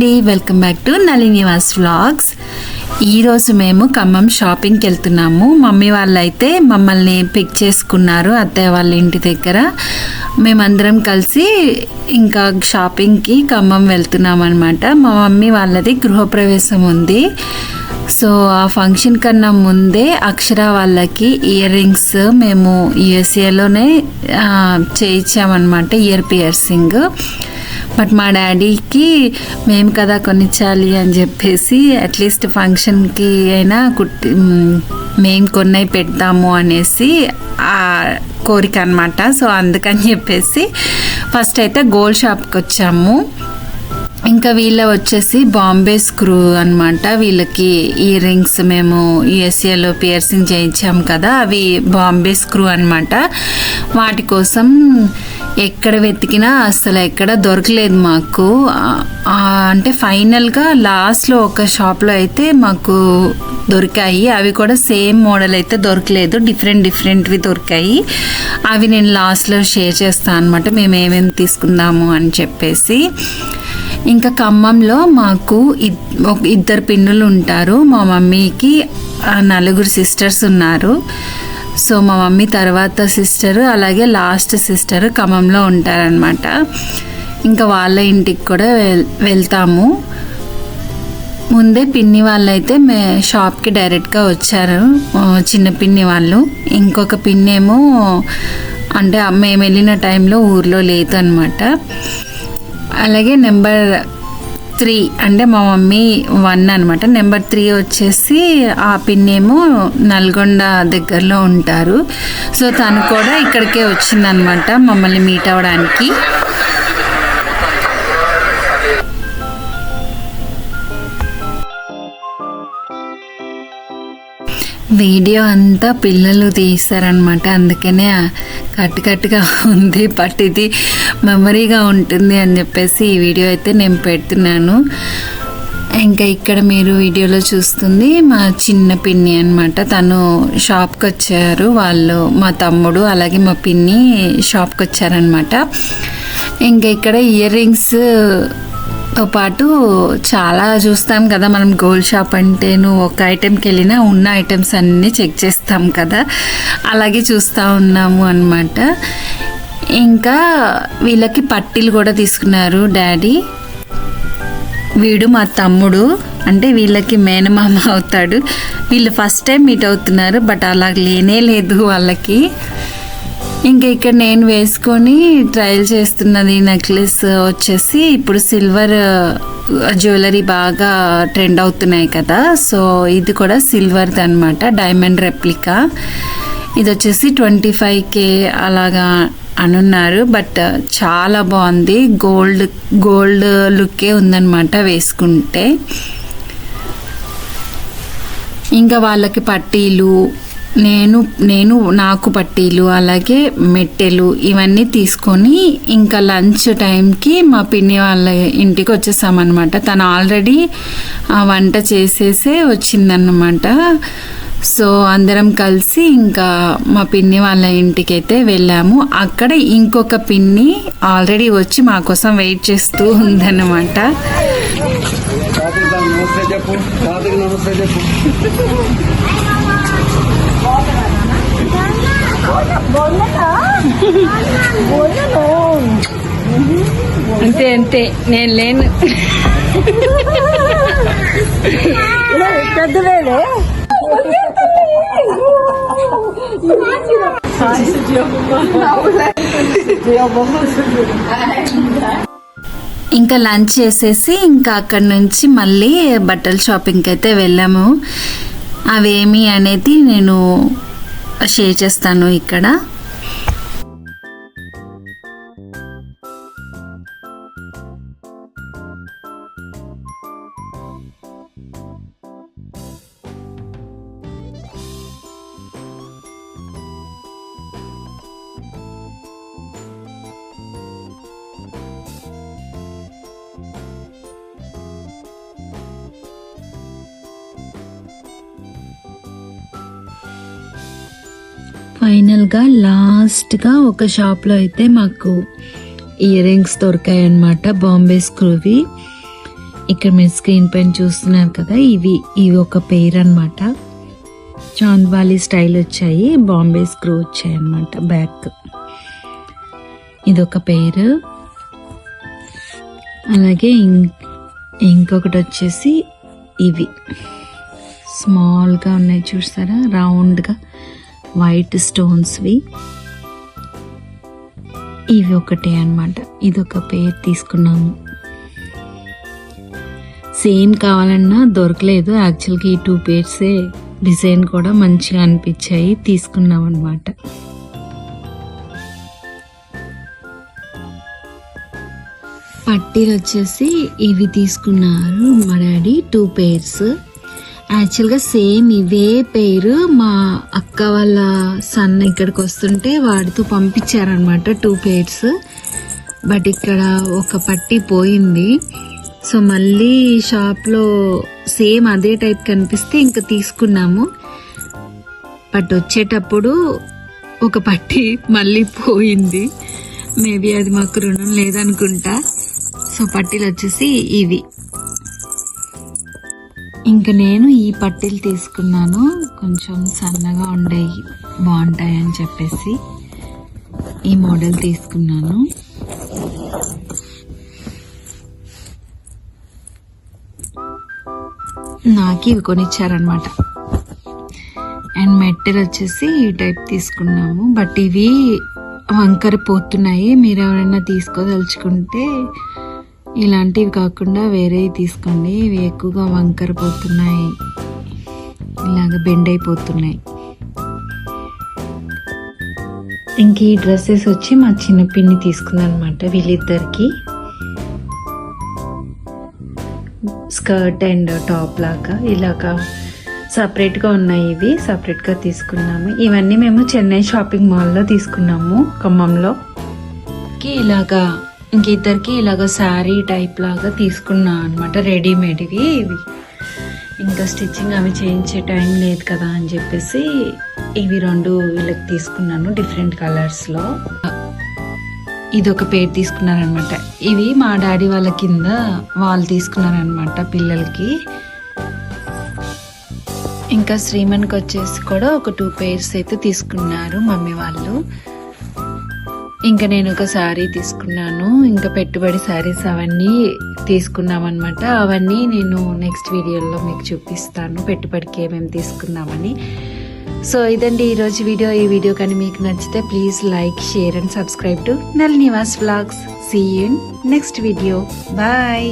అండి. Welcome back to Nalinivas vlogs ఈరోజు మేము ఖమ్మం షాపింగ్కి వెళ్తున్నాము. మమ్మీ వాళ్ళు అయితే మమ్మల్ని పిక్ చేసుకున్నారు అత్తయ్య వాళ్ళ ఇంటి దగ్గర. మేమందరం కలిసి ఇంకా షాపింగ్కి ఖమ్మం వెళ్తున్నాం అనమాట మా మమ్మీ వాళ్ళది గృహప్రవేశం ఉంది. సో ఆ ఫంక్షన్ కన్నా ముందే అక్షర వాళ్ళకి ఇయర్ రింగ్స్ మేము యుఎస్ఏలోనే చేయించామన్నమాట ఇయర్ పియర్సింగ్ బట్ మా డాడీకి మేము కదా కొనిచ్చాలి అని చెప్పేసి అట్లీస్ట్ ఫంక్షన్కి అయినా కుట్టి మేము కొన్నై పెడతాము అనేసి ఆ కోరిక అనమాట సో అందుకని చెప్పేసి ఫస్ట్ అయితే గోల్డ్ షాప్కి వచ్చాము. ఇంకా వీళ్ళ వచ్చేసి బాంబే స్క్రూ అనమాట వీళ్ళకి ఇయర్ రింగ్స్ మేము యుఎస్ఏలో పియర్సింగ్ చేయించాం కదా అవి బాంబే స్క్రూ అనమాట వాటి కోసం ఎక్కడ వెతికినా అసలు ఎక్కడ దొరకలేదు మాకు. అంటే ఫైనల్గా లాస్ట్లో ఒక షాప్లో అయితే మాకు దొరికాయి. అవి కూడా సేమ్ మోడల్ అయితే దొరకలేదు. డిఫరెంట్ డిఫరెంట్వి దొరికాయి. అవి నేను లాస్ట్లో షేర్ చేస్తాను అనమాట మేము ఏమేమి తీసుకుందాము అని చెప్పేసి. ఇంకా ఖమ్మంలో మాకు ఇద్- ఇద్దరు పిన్నులు ఉంటారు. మా మమ్మీకి నలుగురు సిస్టర్స్ ఉన్నారు. సో మా మమ్మీ తర్వాత సిస్టర్ అలాగే లాస్ట్ సిస్టర్ ఖమ్మంలో ఉంటారనమాట ఇంకా వాళ్ళ ఇంటికి కూడా వెల్ వెళ్తాము. ముందే పిన్ని వాళ్ళు అయితే మే షాప్కి డైరెక్ట్గా వచ్చారు. చిన్న పిన్ని వాళ్ళు. ఇంకొక పిన్ని ఏమో అంటే మేము వెళ్ళిన టైంలో ఊర్లో లేదు అనమాట అలాగే నెంబర్ త్రీ అంటే మా మమ్మీ వన్ అనమాట నెంబర్ త్రీ వచ్చేసి ఆ పిన్ ఏమో నల్గొండ దగ్గరలో ఉంటారు. సో తను కూడా ఇక్కడికే వచ్చిందనమాట మమ్మల్ని మీట్ అవ్వడానికి. వీడియో అంతా పిల్లలు తీస్తారనమాట అందుకనే కట్టు కట్టుగా ఉంది బట్ ఇది మెమరీగా ఉంటుంది అని చెప్పేసి ఈ వీడియో అయితే నేను పెడుతున్నాను. ఇంకా ఇక్కడ మీరు వీడియోలో చూస్తుంది మా చిన్న పిన్ని అనమాట తను షాప్కి వచ్చారు వాళ్ళు మా తమ్ముడు అలాగే మా పిన్ని షాప్కి వచ్చారనమాట ఇంకా ఇక్కడ ఇయర్ రింగ్స్ పాటు చాలా చూస్తాం కదా మనం గోల్డ్ షాప్ అంటే ఒక ఐటెంకి వెళ్ళినా ఉన్న ఐటమ్స్ అన్నీ చెక్ చేస్తాం కదా. అలాగే చూస్తూ ఉన్నాము అనమాట ఇంకా వీళ్ళకి పట్టీలు కూడా తీసుకున్నారు డాడీ. వీడు మా తమ్ముడు అంటే వీళ్ళకి మేనమామ అవుతాడు. వీళ్ళు ఫస్ట్ టైం మీట్ అవుతున్నారు బట్ అలా లేనే లేదు వాళ్ళకి. ఇంకా ఇక్కడ నేను వేసుకొని ట్రయల్ చేస్తున్నది నెక్లెస్ వచ్చేసి ఇప్పుడు సిల్వర్ జ్యువెలరీ బాగా ట్రెండ్ అవుతున్నాయి కదా. సో ఇది కూడా సిల్వర్ది అనమాట డైమండ్ రెప్లికా ఇది వచ్చేసి ట్వంటీ ఫైవ్ కే అలాగా అనున్నారు బట్ చాలా బాగుంది. గోల్డ్ గోల్డ్ లుక్కే ఉందన్నమాట వేసుకుంటే. ఇంకా వాళ్ళకి పట్టీలు నేను నేను నాకు పట్టీలు అలాగే మెట్టెలు ఇవన్నీ తీసుకొని ఇంకా లంచ్ టైంకి మా పిన్ని వాళ్ళ ఇంటికి వచ్చేసామన్నమాట. తను ఆల్రెడీ వంట చేసేసే వచ్చిందన్నమాట. సో అందరం కలిసి ఇంకా మా పిన్ని వాళ్ళ ఇంటికి అయితే వెళ్ళాము. అక్కడ ఇంకొక పిన్ని ఆల్రెడీ వచ్చి మా కోసం వెయిట్ చేస్తూ ఉందన్నమాట. నమస్తే చెప్పు. నమస్తే చెప్పు. అంతే అంతే. నేను లేను. ఇంకా లంచ్ చేసేసి ఇంకా అక్కడ నుంచి మళ్ళీ బట్టల షాపింగ్కి అయితే వెళ్ళాము. అవేమి అనేది నేను షేర్ చేస్తాను ఇక్కడ. ఫైనల్గా లాస్ట్గా ఒక షాప్లో అయితే మాకు ఇయర్ రింగ్స్ దొరికాయి అనమాట బాంబే స్క్రూవి. ఇక్కడ మీరు స్క్రీన్ పైన చూస్తున్నారు కదా ఇవి ఇవి ఒక పేర్ అనమాట చాంద్వాలి స్టైల్ వచ్చాయి బాంబే స్క్రూ వచ్చాయి అనమాట బ్యాక్. ఇది ఒక పేరు. అలాగే ఇంకొకటి వచ్చేసి ఇవి. స్మాల్గా ఉన్నాయి చూస్తారా రౌండ్గా. వైట్ స్టోన్స్వి ఇవి ఒకటే అన్నమాట. ఇది ఒక తీసుకున్నాము. సేమ్ కావాలన్నా దొరకలేదు. యాక్చువల్గా ఈ టూ పేర్సే డిజైన్ కూడా మంచిగా అనిపించాయి. తీసుకున్నాం అనమాట పట్టీలు వచ్చేసి ఇవి తీసుకున్నారు మా డాడీ. టూ పేర్స్ యాక్చువల్గా సేమ్ ఇదే పేరు. మా అక్క వాళ్ళ సన్ ఇక్కడికి వస్తుంటే వాడితో పంపించారనమాట టూ పేర్స్ బట్ ఇక్కడ ఒక పట్టీ పోయింది. సో మళ్ళీ షాప్లో సేమ్ అదే టైప్ కనిపిస్తే ఇంకా తీసుకున్నాము. బట్ వచ్చేటప్పుడు ఒక పట్టి మళ్ళీ పోయింది. మేబీ అది మాకు రుణం లేదనుకుంటా. సో పట్టీలు వచ్చేసి ఇవి. ఇంకా నేను ఈ పట్టీలు తీసుకున్నాను. కొంచెం సన్నగా ఉండేవి బాగుంటాయి అని చెప్పేసి ఈ మోడల్ తీసుకున్నాను. నాకు ఇవి కొనిచ్చారనమాట అండ్ మెట్టెలు వచ్చేసి ఈ టైప్ తీసుకున్నాము. బట్ ఇవి వంకర పోతున్నాయి. మీరు ఎవరైనా తీసుకోదలుచుకుంటే ఇలాంటివి కాకుండా వేరేవి తీసుకోండి. ఇవి ఎక్కువగా వంకర పోతున్నాయి. ఇలాగ బెండ్ అయిపోతున్నాయి. ఇంక ఈ డ్రెస్సెస్ వచ్చి మా చిన్న పిన్ని తీసుకుందనమాట వీళ్ళిద్దరికి. స్కర్ట్ అండ్ టాప్ లాగా ఇలాగా సపరేట్గా ఉన్నాయి ఇవి. సపరేట్గా తీసుకున్నాము. ఇవన్నీ మేము చెన్నై షాపింగ్ మాల్లో తీసుకున్నాము ఖమ్మంలో. ఇలాగా ఇంక ఇద్దరికి ఇలాగ శారీ టైప్ లాగా తీసుకున్నా అనమాట రెడీమేడ్వి ఇవి. ఇంకా స్టిచ్చింగ్ అవి చేయించే టైం లేదు కదా అని చెప్పేసి ఇవి రెండు వీళ్ళకి తీసుకున్నాను డిఫరెంట్ కలర్స్లో. ఇది ఒక పేరు తీసుకున్నారనమాట ఇవి మా డాడీ వాళ్ళ కింద వాళ్ళు తీసుకున్నారనమాట పిల్లలకి. ఇంకా శ్రీమన్కి వచ్చేసి కూడా ఒక టూ పేర్స్ అయితే తీసుకున్నారు మమ్మీ వాళ్ళు. ఇంకా నేను ఒక శారీ తీసుకున్నాను. ఇంకా పెట్టుబడి శారీస్ అవన్నీ తీసుకున్నాం అనమాట అవన్నీ నేను నెక్స్ట్ వీడియోలో మీకు చూపిస్తాను. పెట్టుబడికి ఏమేమి తీసుకున్నామని. సో ఇదండి ఈరోజు వీడియో. ఈ వీడియో కానీ మీకు నచ్చితే please like share and subscribe to Nalinivas vlogs see in next video bye